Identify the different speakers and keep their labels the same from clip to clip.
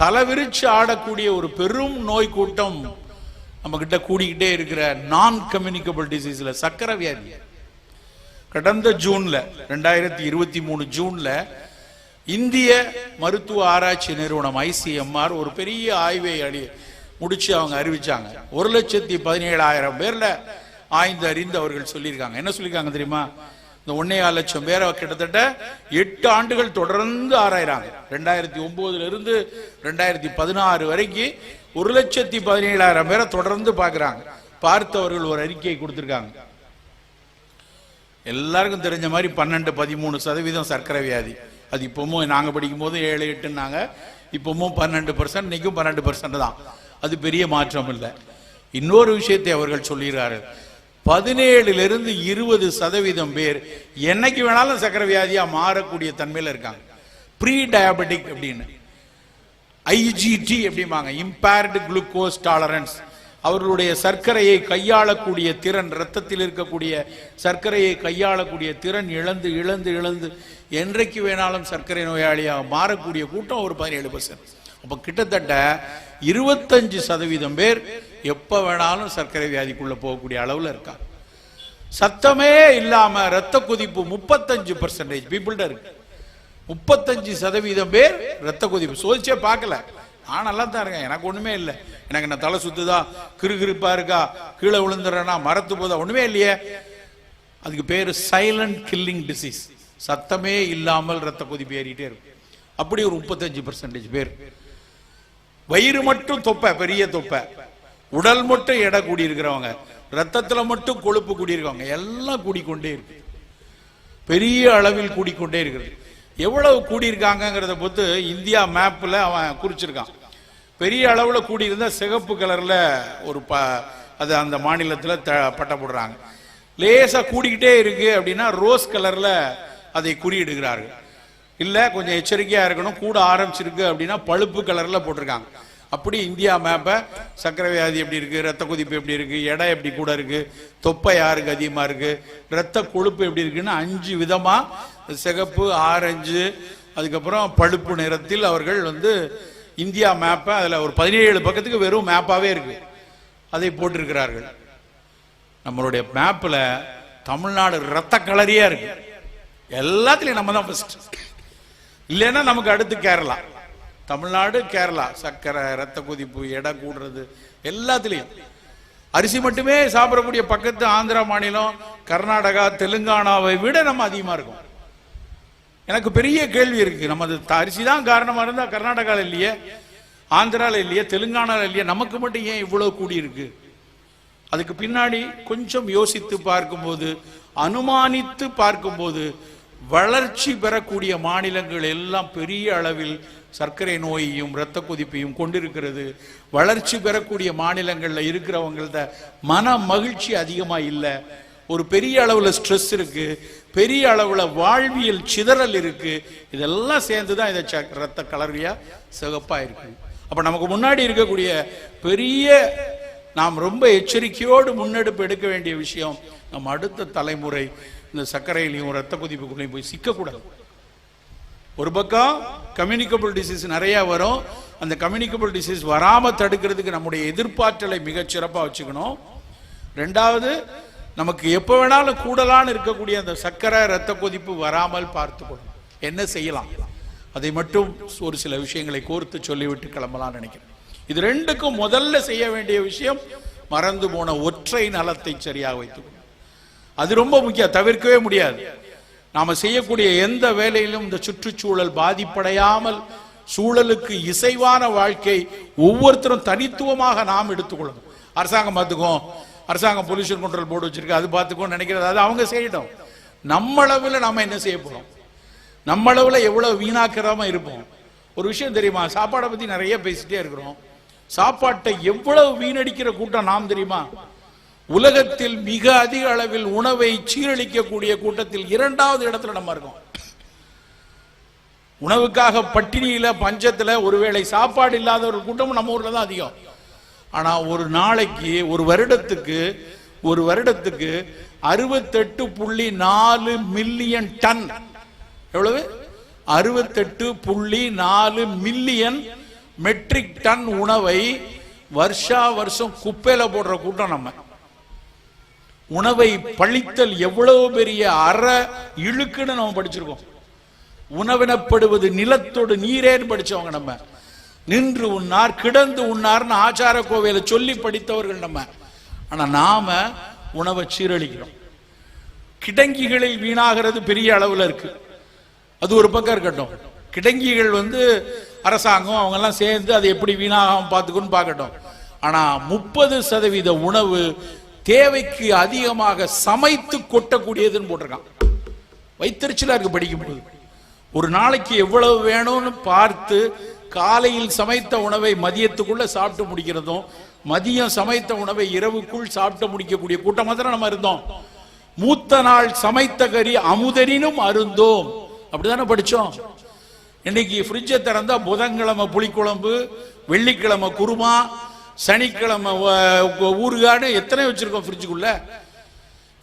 Speaker 1: தலைவிரிச்சு ஆடக்கூடிய ஒரு பெரும் நோய் கூட்டம் நம்ம கிட்ட கூடிக்கிட்டே இருக்கிற நான் கம்யூனிகபிள் டிசீஸ்ல சக்கரை வியாதி. கடந்த ஜூன்ல ரெண்டாயிரத்தி இருபத்தி மூணு ஜூன்ல இந்திய மருத்துவ ஆராய்ச்சி நிறுவனம் ஐசிஎம்ஆர் ஒரு பெரிய ஆய்வை அடி முடிச்சு அவங்க அறிவிச்சாங்க. ஒரு லட்சத்தி பதினேழாயிரம் பேர்ல ஆய்ந்து அறிந்து அவர்கள் சொல்லியிருக்காங்க. என்ன சொல்லியிருக்காங்க தெரியுமா? இந்த ஒன்னே லட்சம் பேரை கிட்டத்தட்ட எட்டு ஆண்டுகள் தொடர்ந்து ஆராயிறாங்க. ரெண்டாயிரத்தி ஒன்பதுல இருந்து ரெண்டாயிரத்தி பதினாறு வரைக்கும் ஒரு லட்சத்தி பதினேழாயிரம் பேரை தொடர்ந்து பார்க்கறாங்க. பார்த்தவர்கள் ஒரு அறிக்கையை கொடுத்துருக்காங்க. எல்லாருக்கும் தெரிஞ்ச மாதிரி பன்னெண்டு பதிமூணு சதவீதம் சர்க்கரை வியாதி. அது இப்பவும் நாங்க படிக்கும் போது ஏழு எட்டுனாங்க இப்பவும் பன்னெண்டு பர்சன்ட் இன்னைக்கும் பன்னெண்டு பர்சன்ட் தான். அது பெரிய மாற்றம் இல்லை. இன்னொரு விஷயத்தை அவர்கள் சொல்லிடுறாரு பதினேழுலேருந்து இருபது சதவீதம் பேர் என்னைக்கு வேணாலும் சர்க்கரை வியாதியாக மாறக்கூடிய தன்மையில் இருக்காங்க. ப்ரீ டயபெட்டிக் அப்படின்னு ஐஜிடி அப்படிம்பாங்க. இம்பேர்டு குளுக்கோஸ் டாலரன்ஸ் அவர்களுடைய சர்க்கரையை கையாளக்கூடிய திறன் ரத்தத்தில் இருக்கக்கூடிய சர்க்கரையை கையாளக்கூடிய திறன் இழந்து இழந்து இழந்து என்றைக்கு வேணாலும் சர்க்கரை நோயாளியாக மாறக்கூடிய கூட்டம் ஒரு பதினேழு பர்சன்ட் அப்போ கிட்டத்தட்ட இருபத்தஞ்சு சதவீதம் பேர் எப்போ வேணாலும் சர்க்கரை வியாதிக்குள்ளே போகக்கூடிய அளவில் இருக்கா? சத்தமே இல்லாமல் ரத்த கொதிப்பு முப்பத்தஞ்சு பர்சன்டேஜ் பீப்புள்ட இருக்கு. முப்பத்தஞ்சு சதவீதம் பேர் ரத்த கொதிப்பு. சோதிச்சே பார்க்கல. நான் நல்லா தான் இருக்கேன். எனக்கு ஒன்றுமே இல்லை. எனக்கு என்ன தலை சுத்துதா? கிறுகிறுப்பா இருக்கா? கீழே விழுந்துடுறேன்னா மரத்து போதா? ஒன்றுமே இல்லையே. அதுக்கு பேர் சைலண்ட் கில்லிங் டிசீஸ் சத்தமே இல்லாமல் ரத்த கொதிப்பு ஏறிட்டே இருக்கும். அப்படி ஒரு முப்பத்தஞ்சு பர்சன்டேஜ் பேர். வயிறு மட்டும் தொப்பை பெரிய தொப்பை. உடல் மட்டும் எடை கூடி இருக்கிறவங்க மட்டும் கொழுப்பு கூடியிருக்கவங்க எல்லாம் கூடிக்கொண்டே இருக்கு. பெரிய அளவில் கூடிக்கொண்டே இருக்கிறது எவ்வளவு கூடியிருக்காங்கிறத பொறுத்து இந்தியா மேப்பில் அவன் குறிச்சிருக்கான். பெரிய அளவில் கூடியிருந்தால் சிகப்பு கலரில் ஒரு ப அது அந்த மாநிலத்தில் த- பட்டம் போடுறாங்க. லேசாக கூடிக்கிட்டே இருக்கு அப்படின்னா ரோஸ் கலரில் அதை குறியிடுகிறார்கள். இல்லை கொஞ்சம் எச்சரிக்கையாக இருக்கணும் கூட ஆரம்பிச்சிருக்கு அப்படின்னா பழுப்பு கலரில் போட்டிருக்காங்க. அப்படி இந்தியா மேப்பை சர்க்கரை வியாதி எப்படி இருக்குது ரத்த கொதிப்பு எப்படி இருக்குது எடை எப்படி கூட இருக்குது தொப்பை யாருக்கு அதிகமாக இருக்குது ரத்த கொழுப்பு எப்படி இருக்குன்னு அஞ்சு விதமாக சிகப்பு ஆரஞ்சு அதுக்கப்புறம் பழுப்பு நிறத்தில் அவர்கள் வந்து இந்தியா மேப்பை அதில் ஒரு பதினேழு பக்கத்துக்கு வெறும் மேப்பாகவே இருக்குது அதை போட்டிருக்கிறார்கள். நம்மளுடைய மேப்பில் தமிழ்நாடு ரத்த கலரியாக இருக்குது எல்லாத்துலேயும் நம்ம தான் ஃபஸ்ட்டு இல்லைன்னா நமக்கு அடுத்து கேரளா. தமிழ்நாடு கேரளா. சர்க்கரை ரத்த கொதிப்பு எடை கூடுறது எல்லாத்துலேயும். அரிசி மட்டுமே சாப்பிடக்கூடிய பக்கத்து ஆந்திரா மாநிலம் கர்நாடகா தெலுங்கானாவை விட நம்ம அதிகமாக இருக்கும். எனக்கு பெரிய கேள்வி இருக்கு. நமது அரிசி தான் காரணமாக இருந்தால் கர்நாடகாவில் இல்லையே ஆந்திராவில் இல்லையே தெலுங்கானால இல்லையே நமக்கு மட்டும் ஏன் இவ்வளோ கூடியிருக்கு அதுக்கு பின்னாடி கொஞ்சம் யோசித்து பார்க்கும்போது அனுமானித்து பார்க்கும்போது வளர்ச்சி பெறக்கூடிய மாநிலங்கள் எல்லாம் பெரிய அளவில் சர்க்கரை நோயையும் இரத்த கொதிப்பையும் கொண்டிருக்கிறது. வளர்ச்சி பெறக்கூடிய மாநிலங்களில் இருக்கிறவங்கள்ட்ட மன மகிழ்ச்சி அதிகமாக இல்லை. ஒரு பெரிய அளவில் ஸ்ட்ரெஸ் இருக்கு. பெரிய அளவில் வாழ்வியல் சிதறல் இருக்கு. இதெல்லாம் சேர்ந்து தான் இதை ரத்த கலரியா சிகப்பாக இருக்கு. அப்போ நமக்கு முன்னாடி இருக்கக்கூடிய பெரிய நாம் ரொம்ப எச்சரிக்கையோடு முன்னெடுப்பு எடுக்க வேண்டிய விஷயம் நம்ம அடுத்த தலைமுறை இந்த சர்க்கரையிலையும் ரத்த கொதிப்புக்குள்ளேயும் போய் சிக்கக்கூடாது. ஒரு பக்கம் கம்யூனிகபிள் டிசீஸ் நிறைய வரும். அந்த கம்யூனிகபிள் டிசீஸ் வராமல் தடுக்கிறதுக்கு நம்முடைய எதிர்பார்த்தலை மிகச் சிறப்பாக வச்சுக்கணும். ரெண்டாவது நமக்கு எப்போ வேணாலும் கூடலான்னு இருக்கக்கூடிய அந்த சர்க்கரை ரத்த கொதிப்பு வராமல் பார்த்துக்கணும். என்ன செய்யலாம்? அதை மட்டும் ஒரு சில விஷயங்களை கோர்த்து சொல்லிவிட்டு கிளம்பலாம் நினைக்கிறேன். இது ரெண்டுக்கும் முதல்ல செய்ய வேண்டிய விஷயம் மறந்து போன ஒற்றை நலத்தை சரியாக வைத்துக்கணும். அது ரொம்ப முக்கியம். தவிர்க்கவே முடியாது. நாம செய்யக்கூடிய எந்த வேலையிலும் இந்த சுற்றுச்சூழல் பாதிப்படையாமல் சூழலுக்கு இசைவான வாழ்க்கை ஒவ்வொருத்தரும் தனித்துவமாக நாம் எடுத்துக்கொள்ளணும். அரசாங்கம் பார்த்துக்கும் அரசாங்கம் பொல்யூஷன் கண்ட்ரோல் போர்டு வச்சிருக்கு அது பார்த்துக்கோ நினைக்கிறது அது அவங்க செய்யட்டும். நம்மளவில் நாம் நாம என்ன செய்ய போறோம்? நம்மளவில் அளவுல எவ்வளவு இருப்போம்? ஒரு விஷயம் தெரியுமா? சாப்பாடை பத்தி நிறைய பேசிட்டே இருக்கிறோம். சாப்பாட்டை எவ்வளவு வீணடிக்கிற கூட்டம் நாம் தெரியுமா? உலகத்தில் மிக அதிக அளவில் உணவை சீரழிக்கக்கூடிய கூட்டத்தில் இரண்டாவது இடத்துல நம்ம இருக்கோம். உணவுக்காக பட்டினியில பஞ்சத்தில் ஒருவேளை சாப்பாடு இல்லாத ஒரு கூட்டமும் நம்ம ஊரில் தான் அதிகம். ஆனால் ஒரு நாளைக்கு ஒரு வருடத்துக்கு ஒரு வருடத்துக்கு அறுபத்தெட்டு புள்ளி நாலு மில்லியன் டன். எவ்வளவு? அறுபத்தெட்டு புள்ளி நாலு மில்லியன் மெட்ரிக் டன் உணவை வருஷா வருஷம் குப்பையில் போடுற கூட்டம் நம்ம. உணவை பழித்தல் எவ்வளவு பெரிய அற இழுக்குன்னு நம்ம படிச்சிருக்கோம். உணவினப்படுவது நிலத்தோடு நீரேன்னு படிச்சவங்க நம்ம. நின்று உண்ணார் கிடந்து உண்ணார்னு ஆச்சார கோவையில சொல்லி படித்தவர்கள் நம்ம. ஆனா நாம உணவை சீரழிக்கிறோம். கிடங்கிகளில் வீணாகிறது பெரிய அளவுல இருக்கு. அது ஒரு பக்கம் இருக்கட்டும். கிடங்கிகள் வந்து அரசாங்கம் அவங்க எல்லாம் சேர்ந்து அதை எப்படி வீணாகாம பார்த்துக்கணும்னு பார்க்கட்டும். ஆனா முப்பது சதவீத உணவு தேவைக்கு அதிகமாக சமைத்து கொட்டக்கூடியதுன்னு போட்டிருக்கான். வைத்தறிச்சலா இருக்கு படிக்கும்போது. ஒரு நாளைக்கு எவ்வளவு வேணும்னு பார்த்து காலையில் சமைத்த உணவை மதியத்துக்குள்ள சாப்பிட்டு முடிக்கிறதும் மதியம் சமைத்த உணவை இரவுக்குள் சாப்பிட்டு முடிக்கக்கூடிய கூட்டமாக தான் நம்ம இருந்தோம். மூத்த நாள் சமைத்த கறி அமுதனினும் அருந்தோம். அப்படிதானே படிச்சோம். இன்னைக்கு ஃப்ரிட்ஜை திறந்தா புதன்கிழமை புளிக்குழம்பு வெள்ளிக்கிழமை குருமா சனிக்கிழமை ஊறுகாடு எத்தனை வச்சிருக்கோம் ஃப்ரிட்ஜுக்குள்ள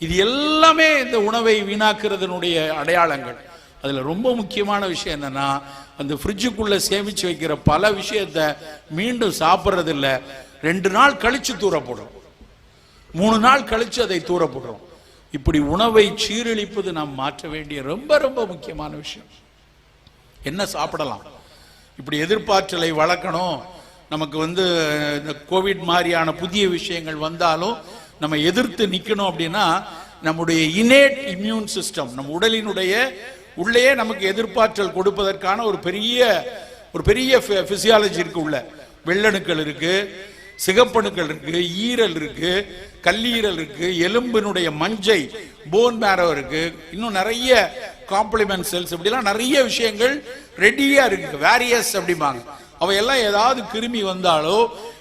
Speaker 1: இது எல்லாமே இந்த உணவை வீணாக்குறதனுடைய அடையாளங்கள். அதில் ரொம்ப முக்கியமான விஷயம் என்னன்னா அந்த ஃப்ரிட்ஜுக்குள்ளே சேமிச்சு வைக்கிற பல விஷயத்த மீண்டும் சாப்பிட்றதில்ல. ரெண்டு நாள் கழித்து தூரப்படும் மூணு நாள் கழித்து அதை தூரப்படுறோம் இப்படி உணவை சீரழிப்பது நாம் மாற்ற வேண்டிய ரொம்ப ரொம்ப முக்கியமான விஷயம். என்ன சாப்பிடலாம்? இப்படி எதிர்பார்த்தலை வளர்க்கணும். நமக்கு வந்து இந்த கோவிட் மாதிரியான புதிய விஷயங்கள் வந்தாலும் நம்ம எதிர்த்து நிற்கணும் அப்படின்னா நம்முடைய இனேட் இம்யூன் சிஸ்டம் நம்ம உடலினுடைய உள்ளேயே நமக்கு எதிர்பார்த்தல் கொடுப்பதற்கான ஒரு பெரிய ஒரு பெரிய பிசியாலஜி இருக்கு உள்ள. வெள்ளணுக்கள் இருக்கு சிகப்பணுக்கள் இருக்கு ஈரல் இருக்கு கல்லீரல் இருக்கு எலும்பினுடைய மஞ்சை போன் மேரோ இருக்கு. இன்னும் நிறைய காம்ப்ளிமெண்ட் செல்ஸ் இப்படிலாம் நிறைய விஷயங்கள் ரெடியா இருக்கு. வேரியஸ் அப்படிம்பாங்க. அவையெல்லாம் ஏதாவது கிருமி வந்தாலோ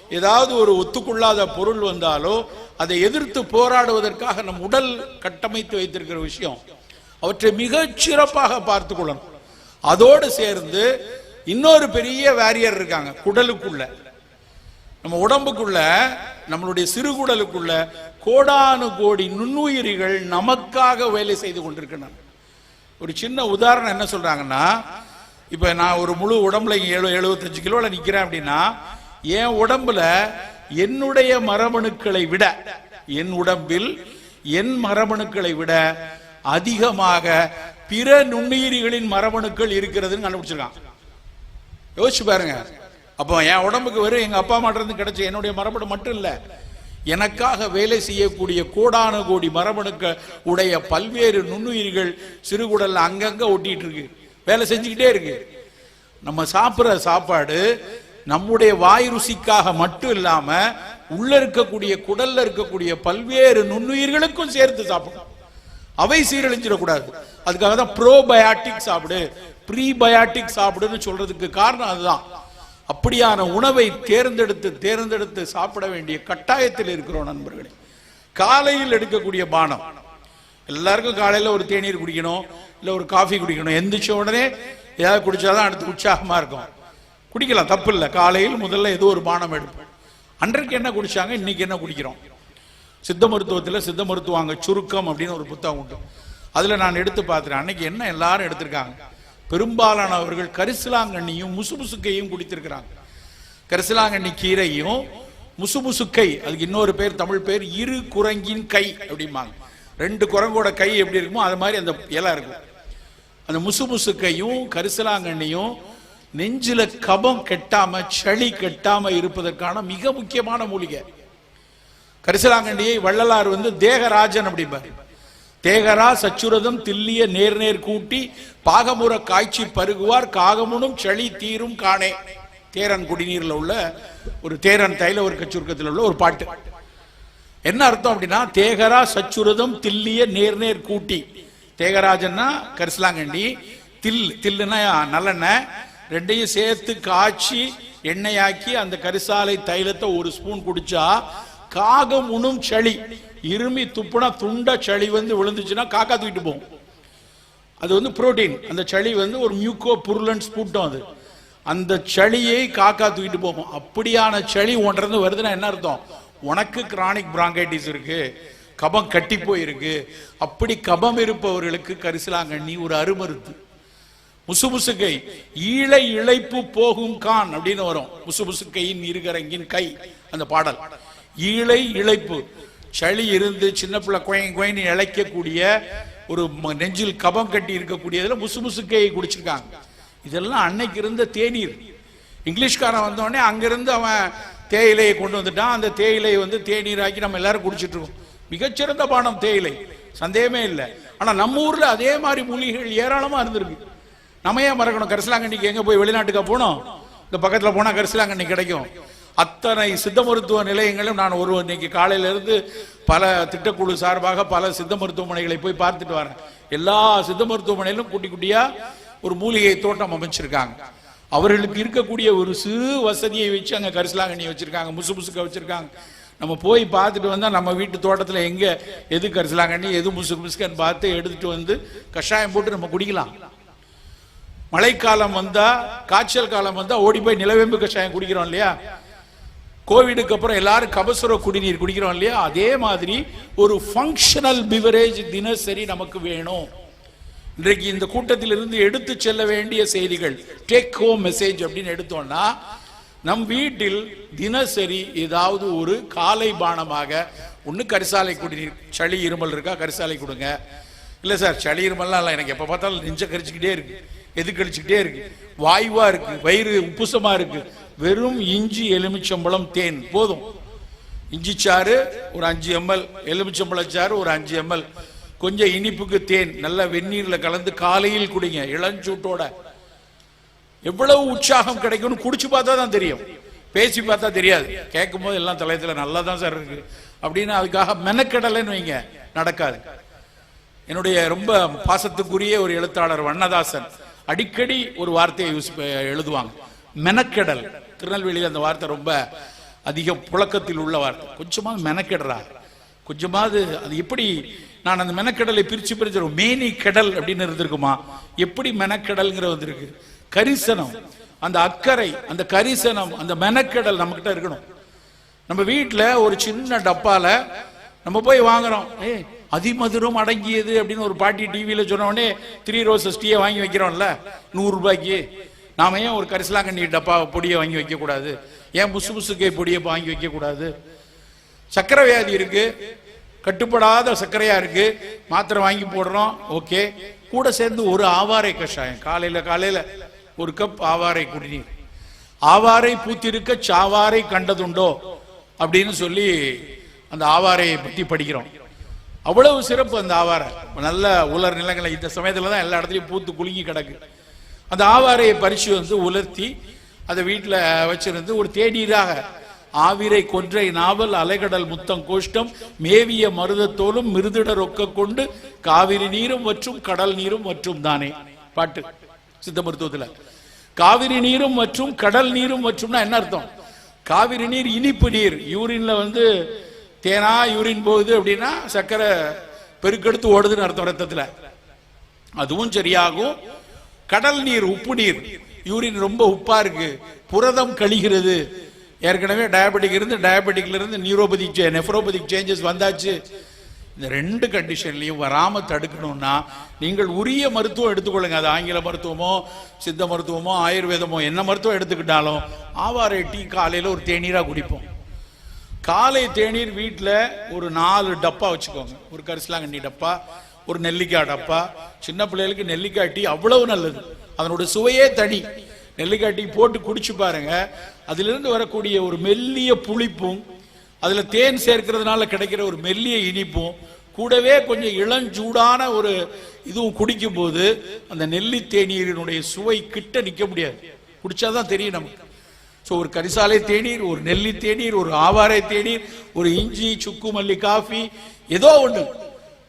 Speaker 1: ஏதாவது ஒரு ஒத்துக்கொள்ளாத பொருள் வந்தாலோ அதை எதிர்த்து போராடுவதற்காக நம் உடல் கட்டமைத்து வைத்திருக்கிற விஷயம். அவற்றை மிகச் சிறப்பாக பார்த்து கொள்ளணும் அதோடு சேர்ந்து இன்னொரு பெரிய வேரியர் இருக்காங்க குடலுக்குள்ள. நம்ம உடம்புக்குள்ள நம்மளுடைய சிறுகுடலுக்குள்ள கோடானு கோடி நுண்ணுயிரிகள் நமக்காக வேலை செய்து கொண்டிருக்கின்றன. ஒரு சின்ன உதாரணம் என்ன சொல்றாங்கன்னா இப்போ நான் ஒரு முழு உடம்புல ஏழு எழுபத்தஞ்சு கிலோவில் நிற்கிறேன் அப்படின்னா என் உடம்புல என்னுடைய மரபணுக்களை விட என் உடம்பில் என் மரபணுக்களை விட அதிகமாக பிற நுண்ணுயிரிகளின் மரபணுக்கள் இருக்கிறதுன்னு கண்டுபிடிச்சிருக்கான். யோசிச்சு பாருங்க. அப்போ என் உடம்புக்கு வெறும் எங்கள் அப்பா மாட்டிருந்து கிடைச்ச என்னுடைய மரபணு மட்டும் இல்லை எனக்காக வேலை செய்யக்கூடிய கோடான கோடி மரபணுக்கள் உடைய பல்வேறு நுண்ணுயிர்கள் சிறுகுடல் அங்கங்க ஒட்டிட்டு இருக்கு. வேலை செஞ்சுக்கிட்டே இருக்கு. நம்ம சாப்பிட்ற சாப்பாடு நம்முடைய வாய் ருசிக்காக மட்டும் இல்லாம உள்ள இருக்கக்கூடிய குடல்ல இருக்கக்கூடிய பல்வேறு நுண்ணுயிர்களுக்கும் சேர்த்து சாப்பிடணும் அவை சீரழிஞ்சிடக்கூடாது. அதுக்காக தான் ப்ரோபயாட்டிக் சாப்பிடு. ப்ரீபயாட்டிக் சாப்பிடுன்னு சொல்றதுக்கு காரணம் அதுதான். அப்படியான உணவை தேர்ந்தெடுத்து தேர்ந்தெடுத்து சாப்பிட வேண்டிய கட்டாயத்தில் இருக்கிறோம் நண்பர்களே. காலையில் எடுக்கக்கூடிய பானம். எல்லாருக்கும் காலையில் ஒரு தேநீர் குடிக்கணும். இல்லை ஒரு காஃபி குடிக்கணும். எந்திரிச்ச உடனே ஏதாவது குடித்தாதான் அடுத்து உற்சாகமாக இருக்கும். குடிக்கலாம் தப்பு இல்லை காலையில் முதல்ல ஏதோ ஒரு பானம் எடுப்போம். அன்றைக்கு என்ன குடிச்சாங்க? இன்னைக்கு என்ன குடிக்கிறோம்? சித்த மருத்துவத்தில் சித்த மருத்துவாங்க சுருக்கம் அப்படின்னு ஒரு புத்தகம் உண்டு. அதில் நான் எடுத்து பார்த்துறேன் அன்னைக்கு என்ன எல்லாரும் எடுத்திருக்காங்க? பெரும்பாலானவர்கள் கரிசலாங்கண்ணியும் முசுமுசுக்கையும் குடித்திருக்கிறாங்க. கரிசலாங்கண்ணி கீரையும் முசுமுசுக்கை அதுக்கு இன்னொரு பேர் தமிழ் பேர் இரு குரங்கின் கை அப்படிம்பாங்க. ரெண்டு குரங்கோட கை எப்படி இருக்குமோ அது மாதிரி அந்த இலை இருக்கும். அந்த முசுமுசுக்கையும் கரிசலாங்கண்ணியும் நெஞ்சில கபம் கெட்டாம சளி கெட்டாம இருப்பதற்கான மிக முக்கியமான மூலிகை. கரிசலாங்கண்டியை வள்ளலார் வந்து தேகராஜன் அப்படிம்பார். தேகரா சச்சுரதம் தில்லிய நேர் நேர் கூட்டி பாகமுற காய்ச்சி பருகுவார் காகமுனும் சளி தீரும் காணே. தேரன் குடிநீர்ல உள்ள ஒரு தேரன் தைல ஒரு கச்சுருக்கத்தில் உள்ள ஒரு பாட்டு. என்ன அர்த்தம் அப்படின்னா தேகரா சச்சுரதம் தில்லிய நேர் நேர் கூட்டி. தேகராஜன்னா கரிசலாங்கண்டி தில் தில்லுன்னா நல்லெண்ணெய். ரெண்டையும் சேர்த்து காய்ச்சி எண்ணெயாக்கி அந்த கரிசாலை தைலத்தை ஒரு ஸ்பூன் குடிச்சா காகம் உணும் சளி. இருமி துப்புனா துண்ட சளி வந்து விழுந்துச்சுன்னா காக்கா தூக்கிட்டு போகும். அது வந்து புரோட்டீன். அந்த சளி வந்து ஒரு மியூக்கோ புருலன்ஸ் கூட்டம் அது. அந்த சளியை காக்கா தூக்கிட்டு போகும். அப்படியான சளி ஒன்றிருந்து வருதுன்னா என்ன அர்த்தம்? உனக்கு கிரானிக் பிராங்கைட்டிஸ் இருக்கு. கபம் கட்டி போயிருக்கு. அப்படி கபம் இருப்பவர்களுக்கு கரிசலாங்கண்ணி ஒரு அருமருந்து முசுமுசுக்கை ஈழை இழைப்பு போகும் கான் அப்படின்னு வரும். முசுமுசுக்கையின் இருகரங்கின் கை அந்த பாடல். ஈழை இழைப்பு. சளி இருந்து சின்ன பிள்ளை குயங் குயன்னு இழைக்கக்கூடிய ஒரு நெஞ்சில் கபம் கட்டி இருக்கக்கூடியதுல முசுமுசுக்கையை குடிச்சிருக்காங்க. இதெல்லாம் அன்னைக்கு இருந்த தேநீர். இங்கிலீஷ்காரன் வந்தோடனே அங்கிருந்து அவன் தேயிலையை கொண்டு வந்துட்டான். அந்த தேயிலையை வந்து தேநீராக்கி நம்ம எல்லாரும் குடிச்சிட்டு இருக்கோம். மிகச்சிறந்த பானம் தேயிலை. சந்தேகமே இல்லை. ஆனால் நம்ம ஊரில் அதே மாதிரி மூலிகைகள் ஏராளமாக இருந்திருக்கு. நம்ம ஏன் மறக்கணும்? கரிசலாங்கண்ணிக்கு எங்கே போய் வெளிநாட்டுக்கா போனோம்? இந்த பக்கத்தில் போனால் கரிசலாங்கண்ணி கிடைக்கும். அத்தனை சித்த மருத்துவ நிலையங்களும் நான் ஒரு இன்னைக்கு காலையிலேருந்து பல திட்டக்குழு சார்பாக பல சித்த மருத்துவமனைகளை போய் பார்த்துட்டு வரேன். எல்லா சித்த மருத்துவமனையிலும் குட்டி குட்டியாக ஒரு மூலிகை தோட்டம் அமைச்சிருக்காங்க. அவர்களுக்கு இருக்கக்கூடிய ஒரு சிறு வசதியை வச்சு அங்கே கரிசலாங்கண்ணி வச்சிருக்காங்க முசு முசுக்க வச்சிருக்காங்க. நம்ம போய் பார்த்துட்டு வந்தால் நம்ம வீட்டு தோட்டத்தில் எங்கே எது கரிசலாங்கண்ணி எது முசுக்கு முசுக்கன்னு பார்த்து எடுத்துட்டு வந்து கஷாயம் போட்டு நம்ம குடிக்கலாம். மழைக்காலம் வந்தால் காய்ச்சல் காலம் வந்தால் ஓடி போய் நிலவேம்பு கஷாயம் குடிக்கிறோம் இல்லையா? கோவிடுக்கு அப்புறம் எல்லாரும் கபசுர குடிநீர் குடிக்கிறோம் இல்லையா? அதே மாதிரி ஒரு ஃபங்க்ஷனல் பிவரேஜ் தினசரி நமக்கு வேணும். இன்றைக்கு இந்த கூட்டத்திலிருந்து எடுத்து செல்ல வேண்டிய செய்திகள் டேக் ஹோம் மெசேஜ் அப்படின்னு எடுத்தோம்னா நம் வீட்டில் தினசரி ஏதாவது ஒரு காலை பானமாக ஒன்று கரிசாலை குடிநீர் சளி இருமல் இருக்கா கரிசாலை கொடுங்க. இல்லை சார் சளி இருமல்லாம் இல்லை எனக்கு எப்போ பார்த்தாலும் நெஞ்ச கரிச்சுக்கிட்டே இருக்கு எது கழிச்சுக்கிட்டே இருக்கு வாயுவா இருக்கு வயிறு உப்புசமா இருக்கு வெறும் இஞ்சி எலுமிச்சம்பழம் தேன் போதும். இஞ்சி சாறு ஒரு அஞ்சு எம்எல் எலுமிச்சம்பழச்சாறு ஒரு அஞ்சு எம்எல். கொஞ்சம் இனிப்புக்கு தேன் நல்ல வெந்நீரில் கலந்து காலையில் குடிங்க இளஞ்சூட்டோட. எவ்வளவு உற்சாகம் கிடைக்கும்னு குடிச்சு பார்த்தா தான் தெரியும். பேசி பார்த்தா தெரியாது. கேட்கும் போது எல்லாம் தலையத்துல நல்லா தான் சார் இருக்கு. அப்படின்னு அதுக்காக மெனக்கடலைன்னு வைங்க. நடக்காது. என்னுடைய ரொம்ப பாசத்துக்குரிய ஒரு எழுத்தாளர் வண்ணதாசன் அடிக்கடி ஒரு வார்த்தையை யூஸ் ப- எழுதுவாங்க. மெனக்கெடல். திருநெல்வேலியில் அந்த வார்த்தை ரொம்ப அதிக புழக்கத்தில் உள்ள வார்த்தை. கொஞ்சமாக மெனக்கெடுறா. கொஞ்சமாவது அது எப்படி நான் அந்த மெனக்கெடலை பிரித்து பிரிச்சிடும் ஒரு மேனி கடல் அப்படின்னு இருந்திருக்குமா? எப்படி மெனக்கெடல்ங்கிற வந்திருக்கு? கரிசனம். அந்த அக்கறை அந்த கரிசனம் அந்த மெனக்கெடல் நம்மகிட்ட இருக்கணும். நம்ம வீட்டில் ஒரு சின்ன டப்பால நம்ம போய் வாங்குறோம். ஏ அதிமதுரம் அடங்கியது அப்படின்னு ஒரு பாட்டி டிவியில சொன்னோடனே த்ரீ ரோசஸ் டீயை வாங்கி வைக்கிறோம்ல நூறு ரூபாய்க்கு. நாம ஏன் ஒரு கரிசலாங்கண்ணி டப்பா பொடியை வாங்கி வைக்கக்கூடாது? ஏன் புசு புசுக்கை பொடியை வாங்கி வைக்கக்கூடாது? சக்கரை வியாதி இருக்கு. கட்டுப்படாத சர்க்கரையா இருக்கு. மாத்திரை வாங்கி போடுறோம். ஓகே. கூட சேர்ந்து ஒரு ஆவாரை கஷாயம். காலையில காலையில ஒரு கப் ஆவாரை குடிநீர் ஆவாரை பூத்திருக்க சாவாரை கண்டதுண்டோ? அப்படின்னு சொல்லி அந்த ஆவாரையை பற்றி படிக்கிறோம். அவ்வளவு சிறப்பு அந்த ஆவாரை. நல்ல உலர் நிலங்களை இந்த சமயத்தில் தான் எல்லா இடத்துலையும் பூத்து குலுங்கி கிடக்கு. அந்த ஆவாரையை பறிச்சு வந்து உலர்த்தி அதை வீட்டில் வச்சிருந்து ஒரு தேநீராக ஆவிரை கொன்றை நாவல் அலைகடல் முத்தம் கோஷ்டம் மேவிய மருதத்தோலும் மிருதிட ரொக்க கொண்டு காவிரி நீரும் மற்றும் கடல் நீரும் மற்றும் தானே. பாட்டு. சித்த மருத்துவத்துல. காவிரி நீரும் மற்றும் கடல் நீரும் மற்றும்னா என்ன அர்த்தம்? காவிரி நீர் இனிப்பு நீர். யூரின்ல வந்து தேனா யூரின் போகுது அப்படின்னா சர்க்கரை பெருக்கெடுத்து ஓடுதுன்னு அர்த்தம் ரத்தத்தில். அதுவும் சரியாகும். கடல் நீர் உப்பு நீர். யூரின் ரொம்ப உப்பா இருக்கு. புரதம் கழிகிறது. ஏற்கனவே டயபெட்டிக் இருந்து டயபெட்டிக்ல இருந்து நியூரோபதிக் நெஃப்ரோபதிக் சேஞ்சஸ் வந்தாச்சு. இந்த ரெண்டு கண்டிஷன்லையும் வராமல் தடுக்கணும்னா நீங்கள் உரிய மருத்துவம் எடுத்துக்கொள்ளுங்க. அது ஆங்கில மருத்துவமோ சித்த மருத்துவமோ ஆயுர்வேதமோ என்ன மருத்துவம் எடுத்துக்கிட்டாலும் ஆவாரை டீ காலையில் ஒரு தேநீராக குடிப்போம். காலை தேநீர் வீட்டில் ஒரு நாலு டப்பா வச்சுக்கோங்க. ஒரு கரிசலாங்கண்ணி டப்பா ஒரு நெல்லிக்காய் டப்பா. சின்ன பிள்ளைகளுக்கு நெல்லிக்காய் டீ அவ்வளவு நல்லது. அதனோட சுவையே தனி. நெல்லிக்காய் டீ போட்டு குடிச்சு பாருங்க. அதிலிருந்து வரக்கூடிய ஒரு மெல்லிய புளிப்பும் அதுல தேன் சேர்க்கிறதுனால கிடைக்கிற ஒரு மெல்லிய இனிப்பும் கூடவே கொஞ்சம் இளஞ்சூடான ஒரு இதுவும் குடிக்கும் போது அந்த நெல்லி தேநீரினுடைய சுவை கிட்ட நிக்க முடியாது. குடிச்சாதான் தெரியும் நமக்கு. ஸோ ஒரு கரிசாலை தேநீர் ஒரு நெல்லி தேநீர் ஒரு ஆவாரை தேநீர் ஒரு இஞ்சி சுக்கு மல்லி காஃபி ஏதோ ஒன்று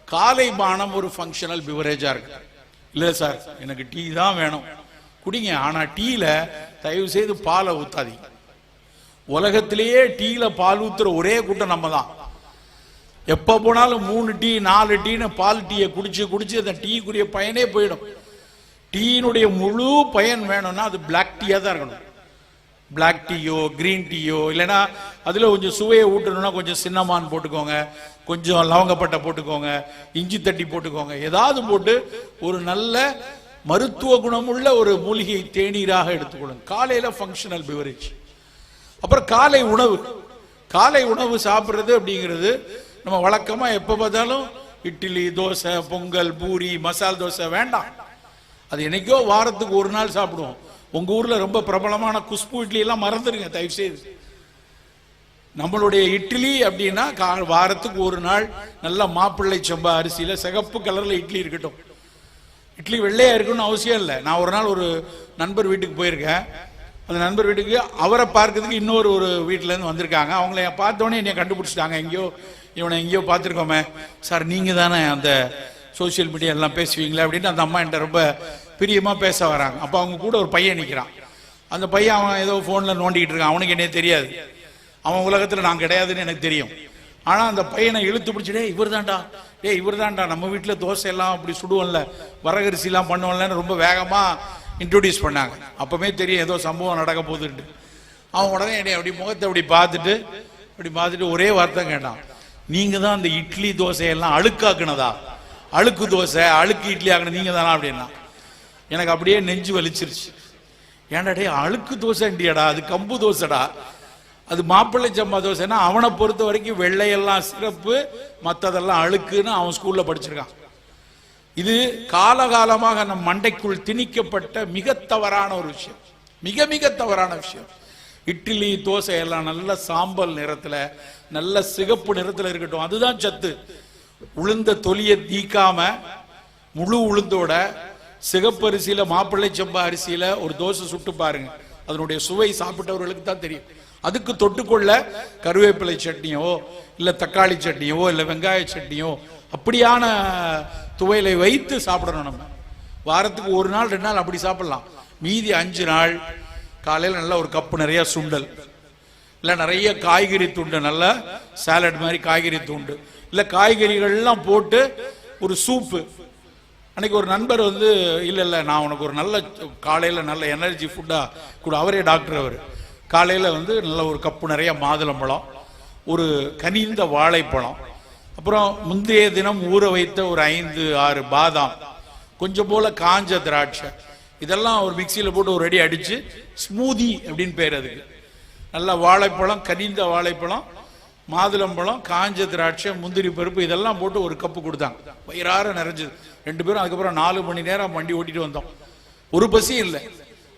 Speaker 1: காலை பானம் ஒரு ஃபங்க்ஷனல் பிவரேஜாக இருக்கு. இல்லை சார் எனக்கு டீ தான் வேணும். குடிங்க ஆனால் டீயில் தயவு செய்து பாலை ஊற்றாதீங்க உலகத்திலேயே டீல பால் ஊத்துற ஒரே கூட்டம் நம்ம தான் எப்ப போனாலும் மூணு டீ நாலு டீன்னு பால் டீயை குடிச்சு குடிச்சு அந்த டீக்குரிய பயனே போயிடும். டீயினுடைய முழு பயன் வேணும்னா அது பிளாக் டீயா தான் இருக்கணும். பிளாக் டீயோ கிரீன் டீயோ இல்லைன்னா அதில் கொஞ்சம் சுவையை ஊட்டணும்னா கொஞ்சம் சின்னமான் போட்டுக்கோங்க கொஞ்சம் லவங்கப்பட்டை போட்டுக்கோங்க இஞ்சி தட்டி போட்டுக்கோங்க. ஏதாவது போட்டு ஒரு நல்ல மருத்துவ குணமுள்ள ஒரு மூலிகை தேநீராக எடுத்துக்கொள்ளுங்க. காலையில ஃபங்க்ஷனல் பிவரேஜ் அப்புறம் காலை உணவு. காலை உணவு சாப்பிட்றது அப்படிங்கிறது நம்ம வழக்கமாக எப்போ பார்த்தாலும் இட்லி தோசை பொங்கல் பூரி மசால் தோசை வேண்டாம். அது என்னைக்கோ வாரத்துக்கு ஒரு நாள் சாப்பிடுவோம். உங்கள் ஊரில் ரொம்ப பிரபலமான குஷ்பு இட்லி எல்லாம் மறந்துடுங்க தயவு செய்து நம்மளுடைய இட்லி அப்படின்னா கா- வாரத்துக்கு ஒரு நாள் நல்ல மாப்பிள்ளை செம்பா அரிசியில் சிகப்பு கலரில் இட்லி இருக்கட்டும். இட்லி வெள்ளையாக இருக்கணும்னு அவசியம் இல்லை. நான் ஒரு நாள் ஒரு நண்பர் வீட்டுக்கு போயிருக்கேன். அந்த நண்பர் வீட்டுக்கு அவரை பார்க்கறதுக்கு இன்னொரு ஒரு வீட்டுல இருந்து வந்திருக்காங்க. அவங்கள பார்த்தோன்னே என்னை கண்டுபிடிச்சிட்டாங்க. எங்கேயோ இவனை எங்கேயோ பார்த்துருக்கோமே. சார் நீங்க தானே அந்த சோஷியல் மீடியா எல்லாம் பேசுவீங்களே? அப்படின்னு அந்த அம்மா என்கிட்ட ரொம்ப பிரியமா பேச வராங்க. அப்போ அவங்க கூட ஒரு பையன் நிற்கிறான் அந்த பையன் அவன் ஏதோ ஃபோனில் நோண்டிக்கிட்டு இருக்கான். அவனுக்கு என்னே தெரியாது. அவன் உலகத்தில் நான் கிடையாதுன்னு எனக்கு தெரியும். ஆனால் அந்த பையனை இழுத்து பிடிச்சிடே இவர் தான்டா. டே இவர் தான்டா. நம்ம வீட்டில் தோசை எல்லாம் அப்படி சுடுவோம்ல. வரகரிசிலாம் பண்ணுவோம்லன்னு ரொம்ப வேகமாக இன்ட்ரொடியூஸ் பண்ணாங்க. அப்பவே தெரியும் ஏதோ சம்பவம் நடக்க போகுதுன்ட்டு. அவன் உடனே என்னை அப்படி முகத்தை அப்படி பார்த்துட்டு அப்படி பார்த்துட்டு ஒரே வார்த்தை கேட்டான். நீங்கள் தான் அந்த இட்லி தோசையெல்லாம் அழுக்காக்குனதா? அழுக்கு தோசை அழுக்கு இட்லி ஆக்கின நீங்கள் தானா அப்படின்னா. எனக்கு அப்படியே நெஞ்சு வலிச்சிருச்சு. ஏன்டாடே அழுக்கு தோசைண்டியடா அது கம்பு தோசைடா. அது மாப்பிள்ளை சம்பா தோசைன்னா அவனை பொறுத்த வரைக்கும் வெள்ளையெல்லாம் சிறப்பு மற்றதெல்லாம் அழுக்குன்னு அவன் ஸ்கூலில் படிச்சிருக்கான். இது காலகாலமாக நம் மண்டைக்குள் திணிக்கப்பட்ட மிக தவறான ஒரு விஷயம். மிக மிக தவறான விஷயம். இட்லி தோசை எல்லாம் நல்ல சாம்பல் நிறத்துல நல்ல சிகப்பு நிறத்துல இருக்கட்டும். அதுதான் சத்து. உளுந்த தொலியை தீக்காம முழு உளுந்தோட சிகப்பரிசியில மாப்பிள்ளை செம்பா அரிசியில ஒரு தோசை சுட்டு பாருங்க. அதனுடைய சுவை சாப்பிட்டவர்களுக்கு தான் தெரியும். அதுக்கு தொட்டுக்கொள்ள கருவேப்பிலை சட்னியோ இல்ல தக்காளி சட்னியோ இல்ல வெங்காய சட்னியோ அப்படியான துவையலை வைத்து சாப்பிடணும் நம்ம. வாரத்துக்கு ஒரு நாள் ரெண்டு நாள் அப்படி சாப்பிடலாம். மீதி அஞ்சு நாள் காலையில் நல்ல ஒரு கப்பு நிறைய சுண்டல். இல்லை நிறைய காய்கறி துண்டு நல்ல சாலட் மாதிரி காய்கறி துண்டு. இல்லை காய்கறிகள்லாம் போட்டு ஒரு சூப்பு அன்னைக்கு ஒரு நண்பர் வந்து இல்லை இல்லை நான் உனக்கு ஒரு நல்ல காலையில் நல்ல எனர்ஜி ஃபுட்டாக கூட. அவரே டாக்டர் அவர். காலையில் வந்து நல்ல ஒரு கப்பு நிறைய மாதுளம்பழம் ஒரு கனிந்த வாழைப்பழம் அப்புறம் முந்தைய தினம் ஊற வைத்த ஒரு ஐந்து ஆறு பாதாம் கொஞ்சம் போல காஞ்ச திராட்சை. இதெல்லாம் ஒரு மிக்சியில் போட்டு ஒரு அடி அடிச்சு ஸ்மூதி அப்படின்னு பேர் அதுக்கு. நல்லா வாழைப்பழம் கனிந்த வாழைப்பழம் மாதுளம்பழம் காஞ்ச திராட்சை முந்திரி பருப்பு இதெல்லாம் போட்டு ஒரு கப்பு கொடுத்தாங்க. வயிறார நிறைஞ்சது. ரெண்டு பேரும் அதுக்கப்புறம் நாலு மணி நேரம் வண்டி ஓட்டிட்டு வந்தோம். ஒரு பசி இல்லை.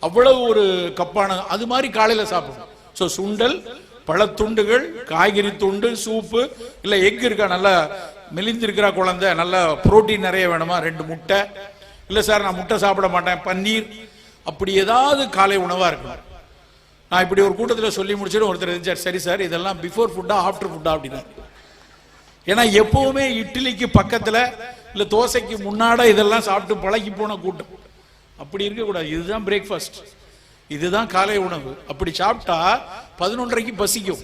Speaker 1: அவ்வளவு ஒரு கப்பான அது மாதிரி காலையில் சாப்பிடும் ஸோ சுண்டல் பழத்துண்டுகள் காய்கறி துண்டு சூப்பு இல்லை எக் இருக்கா நல்லா மெலிந்திருக்கிறா குழந்தை நல்லா புரோட்டீன் நிறைய வேணுமா? ரெண்டு முட்டை. இல்லை சார் நான் முட்டை சாப்பிட மாட்டேன் பன்னீர். அப்படி ஏதாவது காலை உணவாக இருக்கும் நான் இப்படி ஒரு கூட்டத்தில் சொல்லி முடிச்சுட்டு ஒருத்தர் இருந்துச்சார் சரி சார் இதெல்லாம் பிஃபோர் ஃபுட்டா ஆஃப்டர் ஃபுட்டா அப்படின்னா. ஏன்னா எப்பவுமே இட்லிக்கு பக்கத்தில் இல்லை தோசைக்கு முன்னாட இதெல்லாம் சாப்பிட்டு பழகி போன கூட்டம். அப்படி இருக்கக்கூடாது. இதுதான் பிரேக்ஃபாஸ்ட் இதுதான் காலை உணவு. அப்படி சாப்பிட்டா பதினொன்றரைக்கு பசிக்கும்.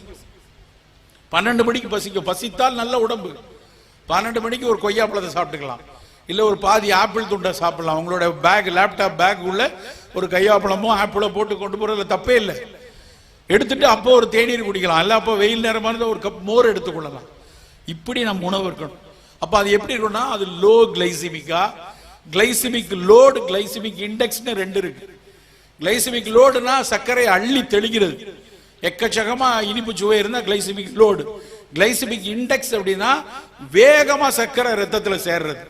Speaker 1: பன்னெண்டு மணிக்கு பசிக்கும். பசித்தால் நல்ல உடம்பு. பன்னெண்டு மணிக்கு ஒரு கொய்யா பழத்தை சாப்பிட்டுக்கலாம். இல்லை ஒரு பாதி ஆப்பிள் துண்டை சாப்பிடலாம். உங்களோட பேக் லேப்டாப் பேக் உள்ள ஒரு கையாப்பழமோ ஆப்பிளோ போட்டு கொண்டு போகிறதுல தப்பே இல்லை. எடுத்துட்டு அப்போ ஒரு தேநீர் குடிக்கலாம். இல்லை அப்போ வெயில் நேரமா இருந்தால் ஒரு கப் மோர் எடுத்துக்கொள்ளலாம். இப்படி நம்ம உணவு இருக்கணும். அப்போ அது எப்படி இருக்கும்னா அது லோ கிளைசிமிக்கா கிளைசிமிக் லோடு கிளைசிமிக் இண்டெக்ஸ்னு ரெண்டு இருக்குது கிளைசிமிக் லோடுனா சர்க்கரை அள்ளி தெளிக்கிறது. எக்கச்சக்கமா இனிப்பு சுவை இருந்தா கிளைசிமிக் லோடு கிளைசிமிக் இண்டெக்ஸ் அப்படின்னா வேகமா சர்க்கரை ரத்தத்துல சேர்றது.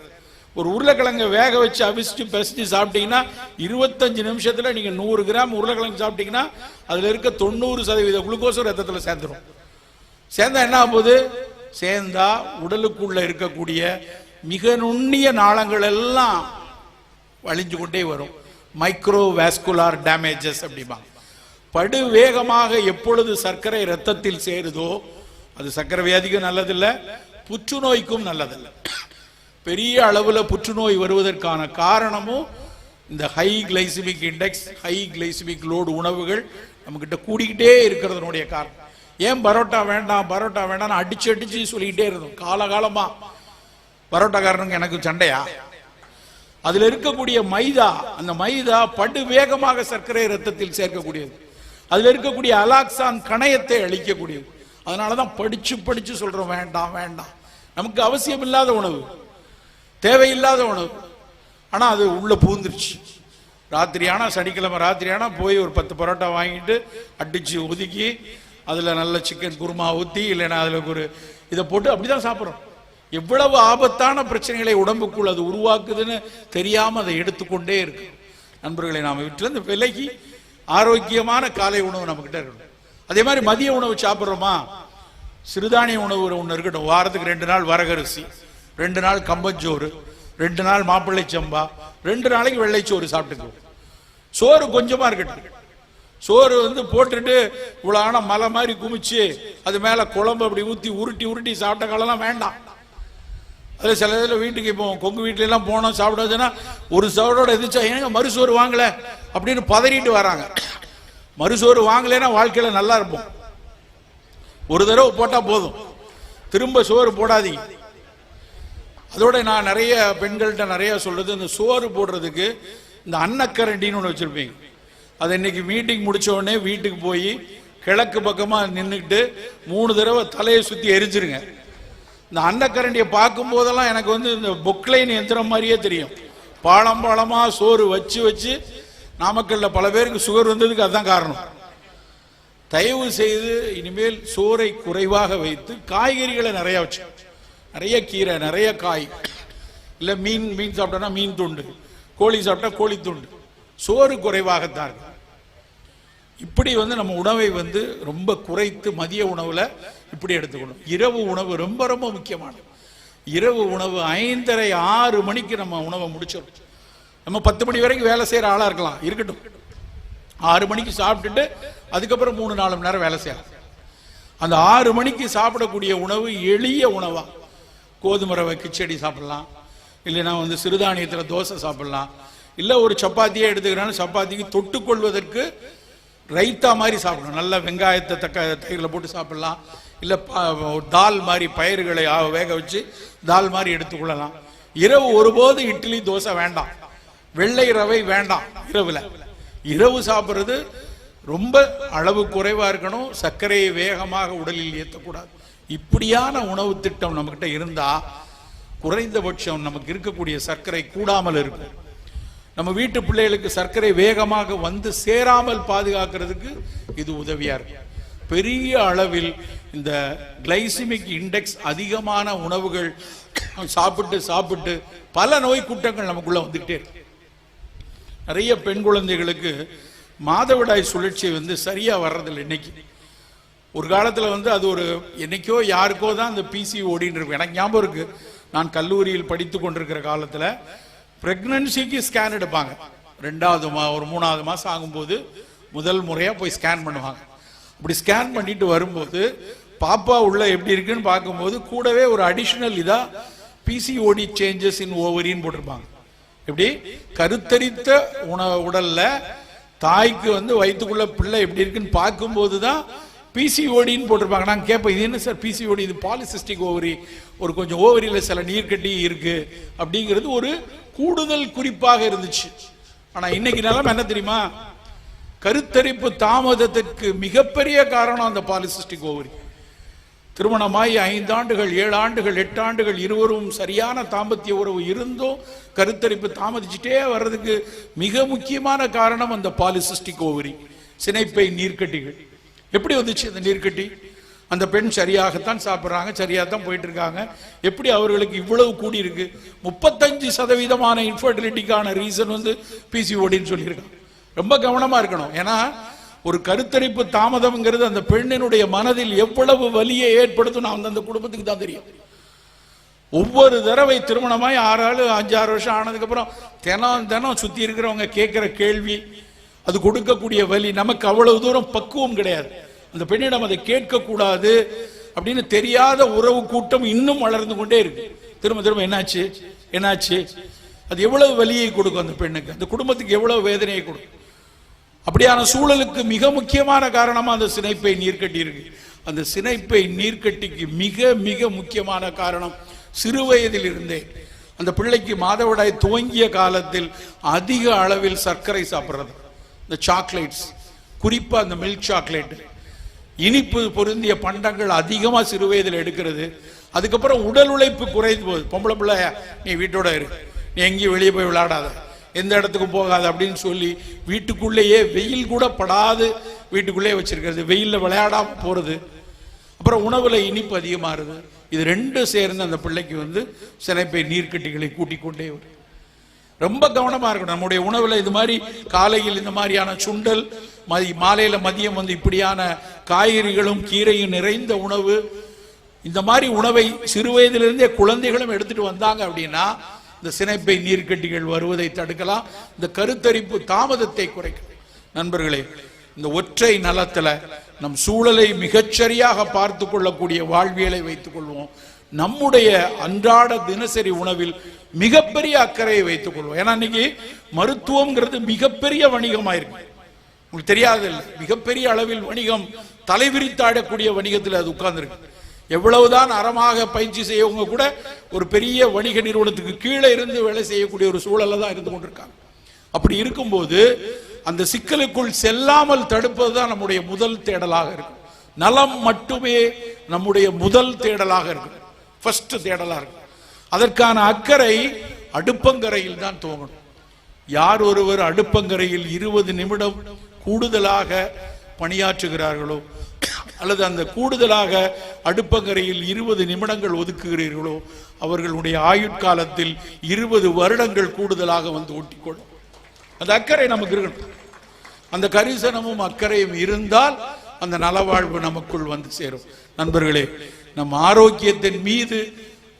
Speaker 1: ஒரு உருளைக்கிழங்க வேக வச்சு அவிச்சிட்டு பெசிச்சு சாப்பிட்டீங்கன்னா இருபத்தஞ்சு நிமிஷத்துல நீங்க நூறு கிராம் உருளைக்கிழங்கு சாப்பிட்டீங்கன்னா அதுல இருக்க தொண்ணூறு சதவீத குளுக்கோஸ் ரத்தத்துல சேர்ந்துரும். சேர்ந்தா என்ன ஆகுது சேர்ந்தா உடலுக்குள்ள இருக்கக்கூடிய மிக நுண்ணிய நாளங்கள் எல்லாம் வழிஞ்சு கொண்டே வரும். மைக்ரோவேஸ்குலார் டேமேஜஸ் அப்படிம்பாங்க. படு வேகமாக எப்பொழுது சர்க்கரை ரத்தத்தில் சேருதோ அது சர்க்கரை வியாதிக்கும் நல்லதில்லை புற்றுநோய்க்கும் நல்லதில்லை. பெரிய அளவில் புற்றுநோய் வருவதற்கான காரணமும் இந்த high glycemic index high glycemic load உணவுகள் நம்மக்கிட்ட கூடிக்கிட்டே இருக்கிறதுனுடைய காரணம். ஏன் பரோட்டா வேண்டாம் பரோட்டா வேண்டாம் அடிச்சு அடிச்சு சொல்லிக்கிட்டே இருந்தோம் காலகாலமாக பரோட்டாக்காரனுக்கு எனக்கு சண்டையா? அதுல இருக்கக்கூடிய மைதா அந்த மைதா படு வேகமாக சர்க்கரை ரத்தத்தில் சேர்க்கக்கூடியது. அதுல இருக்கக்கூடிய அலாக்சான் கணையத்தை அழிக்கக்கூடியது. அதனாலதான் படிச்சு படிச்சு சொல்றோம் வேண்டாம் வேண்டாம். நமக்கு அவசியம் இல்லாத உணவு தேவையில்லாத உணவு. ஆனால் அது உள்ளே பூந்துருச்சு. ராத்திரியானா சனிக்கிழமை ராத்திரியானா போய் ஒரு பத்து பரோட்டா வாங்கிட்டு அடிச்சு ஒதுக்கி அதில் நல்ல சிக்கன் குருமா ஊற்றி இல்லைன்னா அதில் ஒரு இதை போட்டு அப்படி தான் சாப்பிட்றோம். எவ்வளவு ஆபத்தான பிரச்சனைகளை உடம்புக்குள் அது உருவாக்குதுன்னு தெரியாமல் அதை எடுத்துக்கொண்டே இருக்கு நண்பர்களை நாம் வீட்டிலேருந்து விலகி ஆரோக்கியமான காலை உணவு நம்மக்கிட்ட இருக்கணும். அதே மாதிரி மதிய உணவு சாப்பிட்றோமா? சிறுதானிய உணவு ஒன்று இருக்கட்டும். வாரத்துக்கு ரெண்டு நாள் வரகரிசி ரெண்டு நாள் கம்பஞ்சோறு ரெண்டு நாள் மாப்பிள்ளை சம்பா ரெண்டு நாளைக்கு வெள்ளைச்சோறு சாப்பிட்டுக்குவோம். சோறு கொஞ்சமா இருக்கட்டும். சோறு வந்து போட்டுட்டு இவ்வளோ ஆனால் மலை மாதிரி குமிச்சு அது மேலே குழம்பு அப்படி ஊற்றி உருட்டி உருட்டி சாப்பிட்ட காலம்லாம் வேண்டாம். அது சில இதில் வீட்டுக்கு இப்போ கொங்கு வீட்டிலலாம் போனோம் சாப்பிடாதுன்னா ஒரு சவரோட எதிர்த்தா ஏங்க மறுசோறு வாங்கல? அப்படின்னு பதறிட்டு வராங்க. மறுசோறு வாங்கலைன்னா வாழ்க்கையில் நல்லா இருப்போம். ஒரு தடவை போட்டால் போதும். திரும்ப சோறு போடாதீங்க. அதோட நான் நிறைய பெண்கள்கிட்ட நிறைய சொல்றது இந்த சோறு போடுறதுக்கு இந்த அன்னக்கரண்டின்னு ஒன்று வச்சுருப்பீங்க. அது இன்னைக்கு மீட்டிங் முடிச்ச உடனே வீட்டுக்கு போய் கிழக்கு பக்கமாக நின்றுக்கிட்டு மூணு தடவை தலையை சுற்றி எரிஞ்சிருங்க. இந்த அன்னக்கரண்டியை பார்க்கும் போதெல்லாம் எனக்கு வந்து இந்த பொக்லைன் எந்திரம் மாதிரியே தெரியும். பாலம் பாலமாக சோறு வச்சு வச்சு நாமக்கல்ல பல பேருக்கு சுகர் வந்ததுக்கு அதுதான் காரணம். தயவு செய்து இனிமேல் சோறை குறைவாக வைத்து காய்கறிகளை நிறைய வச்சு. நிறைய கீரை நிறைய காய். இல்லை மீன் மீன் சாப்பிட்டோன்னா மீன் துண்டு. கோழி சாப்பிட்டா கோழி துண்டு. சோறு குறைவாகத்தான் இருக்கு. இப்படி வந்து நம்ம உணவை வந்து ரொம்ப குறைத்து மதிய உணவில் இப்படி எடுத்துக்கணும். இரவு உணவு ரொம்ப ரொம்ப முக்கியமானது. இரவு உணவு ஐந்தரை ஆறு மணிக்கு நம்ம உணவை முடிச்சிடும் நம்ம பத்து மணி வரைக்கும் வேலை செய்கிற ஆளாக இருக்கலாம். இருக்கட்டும். ஆறு மணிக்கு சாப்பிட்டுட்டு அதுக்கப்புறம் மூணு நாலு மணி நேரம் வேலை செய்யலாம். அந்த ஆறு மணிக்கு சாப்பிடக்கூடிய உணவு எளிய உணவாக கோதுமை ரவை கிச்சடி சாப்பிட்லாம். இல்லைன்னா வந்து சிறுதானியத்தில் தோசை சாப்பிட்லாம். இல்லை ஒரு சப்பாத்தியே எடுத்துக்கிறாலும் சப்பாத்திக்கு தொட்டுக்கொள்வதற்கு ரைத்தா மாதிரி சாப்பிடணும். நல்ல வெங்காயத்தை தக்க தயிரில் போட்டு சாப்பிட்லாம். இல்லை தால் மாதிரி பயிர்களை வேக வச்சு தால் மாதிரி எடுத்துக்கொள்ளலாம் இரவு ஒருபோது இட்லி தோசை வேண்டாம். வெள்ளை ரவை வேண்டாம் இரவுல. இரவு சாப்பிட்றது ரொம்ப அளவு குறைவா இருக்கணும். சர்க்கரையை வேகமாக உடலில் ஏற்றக்கூடாது இப்படியான உணவு திட்டம் நம்மக்கிட்ட இருந்தா குறைந்தபட்சம் நமக்கு இருக்கக்கூடிய சர்க்கரை கூடாமல் இருக்கும். நம்ம வீட்டு பிள்ளைகளுக்கு சர்க்கரை வேகமாக வந்து சேராமல் பாதுகாக்கிறதுக்கு இது உதவியா இருக்கும். பெரிய அளவில் இந்த கிளைசிமிக் இண்டெக்ஸ் அதிகமான உணவுகள் சாப்பிட்டு சாப்பிட்டு பல நோய் கூட்டங்கள் நமக்குள்ள வந்துகிட்டே இருக்கு. நிறைய பெண் குழந்தைகளுக்கு மாதவிடாய் சுழற்சி வந்து சரியா வர்றதில்லை இன்னைக்கு. ஒரு காலத்தில் வந்து அது ஒரு என்னைக்கோ யாருக்கோ தான் அந்த பிசி ஓடின்னு இருக்கும். எனக்கு ஞாபகம் இருக்கு. நான் கல்லூரியில் படித்து கொண்டிருக்கிற காலத்தில் பிரெக்னன்சிக்கு ஸ்கேன் எடுப்பாங்க. ரெண்டாவது மா ஒரு மூணாவது மாதம் ஆகும்போது முதல் முறையாக போய் ஸ்கேன் பண்ணுவாங்க. அப்படி ஸ்கேன் பண்ணிட்டு வரும்போது பாப்பா உள்ள எப்படி இருக்குன்னு பார்க்கும்போது கூடவே ஒரு அடிஷனல் இதா பிசிஓடி சேஞ்சஸ் இன் ஓவரின்னு போட்டிருப்பாங்க. எப்படி? கருத்தரித்த உண உடல்ல தாய்க்கு வந்து வயிற்றுக்குள்ள பிள்ளை எப்படி இருக்குன்னு பார்க்கும்போது தான் பிசிஓடின்னு போட்டிருப்பாங்க. நாங்கள் கேட்பேன் இது என்ன சார் பிசிஓடி இது பாலிசிஸ்டிக் ஓவரி ஒரு கொஞ்சம் ஓவரியில் சில நீர்க்கட்டி இருக்கு. அப்படிங்கிறது ஒரு கூடுதல் குறிப்பாக இருந்துச்சு. ஆனால் இன்னைக்கு நிலம என்ன தெரியுமா? கருத்தரிப்பு தாமதத்திற்கு மிகப்பெரிய காரணம் அந்த பாலிசிஸ்டிக் ஓவரி திருமணமாகி ஐந்து ஆண்டுகள் ஏழு ஆண்டுகள் எட்டு ஆண்டுகள் இருவரும் சரியான தாம்பத்திய உறவு இருந்தும் கருத்தரிப்பு தாமதிச்சுட்டே வர்றதுக்கு மிக முக்கியமான காரணம் அந்த பாலிசிஸ்டிக் ஓவரி சினைப்பை நீர்க்கட்டிகள். எப்படி வந்துச்சு அந்த நீர்க்கட்டி? அந்த பெண் சரியாகத்தான் சாப்பிட்றாங்க சரியாக தான் போயிட்டு இருக்காங்க எப்படி அவர்களுக்கு இவ்வளவு கூடி இருக்கு முப்பத்தஞ்சு சதவீதமான இன்ஃபர்டிலிட்டிக்கான ரீசன் வந்து பிசிஓடின்னு சொல்லியிருக்காங்க ரொம்ப கவனமாக இருக்கணும். ஏன்னா ஒரு கருத்தரிப்பு தாமதம்ங்கிறது அந்த பெண்ணினுடைய மனதில் எவ்வளவு வலியை ஏற்படுத்தும் நான் அந்த குடும்பத்துக்கு தான் தெரியும். ஒவ்வொரு தடவை திருமணமாய் ஆறு அஞ்சாறு வருஷம் ஆனதுக்கப்புறம் தினம் தினம் சுத்தி இருக்கிறவங்க கேட்கிற கேள்வி அது கொடுக்கக்கூடிய வலி நமக்கு அவ்வளவு தூரம் பக்குவம் கிடையாது. அந்த பெண்ணிடம் அதை கேட்கக்கூடாது அப்படின்னு தெரியாத உறவு கூட்டம் இன்னும் வளர்ந்து கொண்டே இருக்கு. திரும்ப திரும்ப என்னாச்சு? என்னாச்சு? அது எவ்வளவு வலியை கொடுக்கும் அந்த பெண்ணுக்கு? அந்த குடும்பத்துக்கு எவ்வளவு வேதனையை கொடுக்கும்? அப்படியான சூழலுக்கு மிக முக்கியமான காரணமாக அந்த சினைப்பை நீர்க்கட்டி இருக்கு அந்த சினைப்பை நீர்க்கட்டிக்கு மிக மிக முக்கியமான காரணம் சிறு வயதில் இருந்தே அந்த பிள்ளைக்கு மாதவிடாய் துவங்கிய காலத்தில் அதிக அளவில் சர்க்கரை சாப்பிட்றது. இந்த சாக்லேட்ஸ் குறிப்பாக அந்த மில்க் சாக்லேட் இனிப்பு பொருந்திய பண்டங்கள் அதிகமாக சிறு வயதில் எடுக்கிறது. அதுக்கப்புறம் உடல் உழைப்பு குறைந்து போகுது. பொம்பளை பிள்ளை நீ வீட்டோட இரு. நீ எங்கேயும் வெளியே போய் விளையாடாத. எந்த இடத்துக்கும் போகாது அப்படின்னு சொல்லி வீட்டுக்குள்ளேயே வெயில் கூட படாது. வீட்டுக்குள்ளேயே வச்சிருக்கிறது. வெயிலில் விளையாடாம போகிறது அப்புறம் உணவில் இனிப்பு அதிகமாகுது. இது ரெண்டும் சேர்ந்து அந்த பிள்ளைக்கு வந்து சினைப்பை நீர்க்கட்டிகளை கூட்டிக் கொண்டே வரும். ரொம்ப கவனமாக இருக்கணும். நம்முடைய உணவில் இது மாதிரி காலையில் இந்த மாதிரியான சுண்டல் மதி மாலையில் மதியம் வந்து இப்படியான காய்கறிகளும் கீரையும் நிறைந்த உணவு இந்த மாதிரி உணவை சிறு வயதிலிருந்தே குழந்தைகளும் எடுத்துட்டு வந்தாங்க அப்படின்னா இந்த சினைப்பை நீர்க்கட்டிகள் வருவதை தடுக்கலாம். இந்த கருத்தரிப்பு தாமதத்தை குறைக்கும். நண்பர்களே இந்த ஒற்றை நலத்துல நம் சூழலை மிகச்சரியாக பார்த்து கொள்ளக்கூடிய வாழ்வியலை வைத்துக் கொள்வோம். நம்முடைய அன்றாட தினசரி உணவில் மிகப்பெரிய அக்கறையை வைத்துக் கொள்வோம். ஏன்னா இன்னைக்கு மருத்துவம்ங்கிறது மிகப்பெரிய வணிகமாயிருக்கு. உங்களுக்கு தெரியாது இல்லை மிகப்பெரிய அளவில் வணிகம் தலைவிரித்தாடக்கூடிய வணிகத்தில் அது உட்கார்ந்துருக்கு. எவ்வளவுதான் அறமாக பயிற்சி செய்யவங்க கூட ஒரு பெரிய வணிக நிறுவனத்துக்கு கீழே இருந்து வேலை செய்யக்கூடிய ஒரு சூழலில் தான் இருந்து கொண்டிருக்காங்க. அப்படி இருக்கும்போது அந்த சிக்கலுக்குள் செல்லாமல் தடுப்பது தான் நம்முடைய முதல் தேடலாக இருக்கும். நலம் மட்டுமே நம்முடைய முதல் தேடலாக இருக்கும். ஃபர்ஸ்ட் தேடலாக இருக்கும். அதற்கான அக்கறை அடுப்பங்கரையில் தான் துவங்கணும். யார் ஒருவர் அடுப்பங்கரையில் இருபது நிமிடம் கூடுதலாக பணியாற்றுகிறார்களோ அல்லது அந்த கூடுதலாக அடுப்பங்கரையில் இருபது நிமிடங்கள் ஒதுக்குகிறீர்களோ அவர்களுடைய ஆயுட்காலத்தில் இருபது வருடங்கள் கூடுதலாக வந்து ஒட்டிக்கொள்ளும் அந்த அக்கறை நமக்கு இருக்கணும். அந்த கரிசனமும் அக்கறையும் இருந்தால் அந்த நலவாழ்வு நமக்குள் வந்து சேரும். நண்பர்களே நம் ஆரோக்கியத்தின் மீது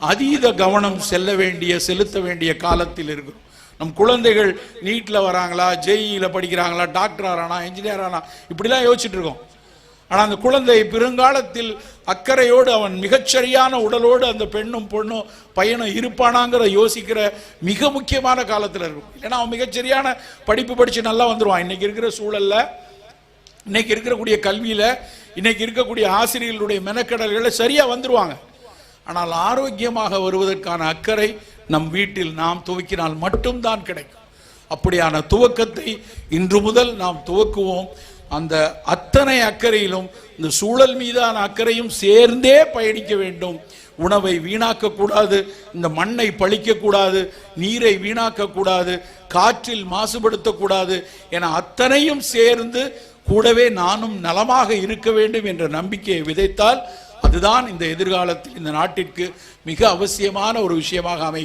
Speaker 1: அதீத கவனம் செல்ல வேண்டிய செலுத்த வேண்டிய காலத்தில் இருக்கும் நம் குழந்தைகள் நீட்டில் வராங்களா ஜெயியில் படிக்கிறாங்களா டாக்டர் ஆறானா இன்ஜினியர் ஆனா இப்படிலாம் யோசிச்சுட்டு இருக்கோம். ஆனால் அந்த குழந்தை பெருங்காலத்தில் அக்கறையோடு அவன் மிகச்சரியான உடலோடு அந்த பெண்ணும் பொண்ணும் பையனும் இருப்பானாங்கிற யோசிக்கிற மிக முக்கியமான காலத்தில் இருக்கும். ஏன்னா அவன் மிகச்சரியான படிப்பு படித்து நல்லா வந்துடுவான் இன்றைக்கி இருக்கிற சூழலில் இன்றைக்கி இருக்கக்கூடிய கல்வியில் இன்றைக்கி இருக்கக்கூடிய ஆசிரியர்களுடைய மெனக்கடல்களை சரியாக வந்துடுவாங்க ஆனால் ஆரோக்கியமாக வருவதற்கான அக்கறை நம் வீட்டில் நாம் துவக்கினால் மட்டும்தான் கிடைக்கும். அப்படியான துவக்கத்தை இன்று முதல் நாம் துவக்குவோம். அந்த அத்தனை அக்கறையிலும் இந்த சூழல் மீதான அக்கறையும் சேர்ந்தே பயணிக்க வேண்டும். உணவை வீணாக்க கூடாது இந்த மண்ணை பழிக்க கூடாது நீரை வீணாக்க கூடாது காற்றில் மாசுபடுத்தக்கூடாது என அத்தனையும் சேர்ந்து கூடவே நானும் நலமாக இருக்க வேண்டும் என்ற நம்பிக்கையை விதைத்தால் அதுதான் இந்த எதிர்காலத்தில் இந்த நாட்டிற்கு மிக அவசியமான ஒரு விஷயமாக அமையும்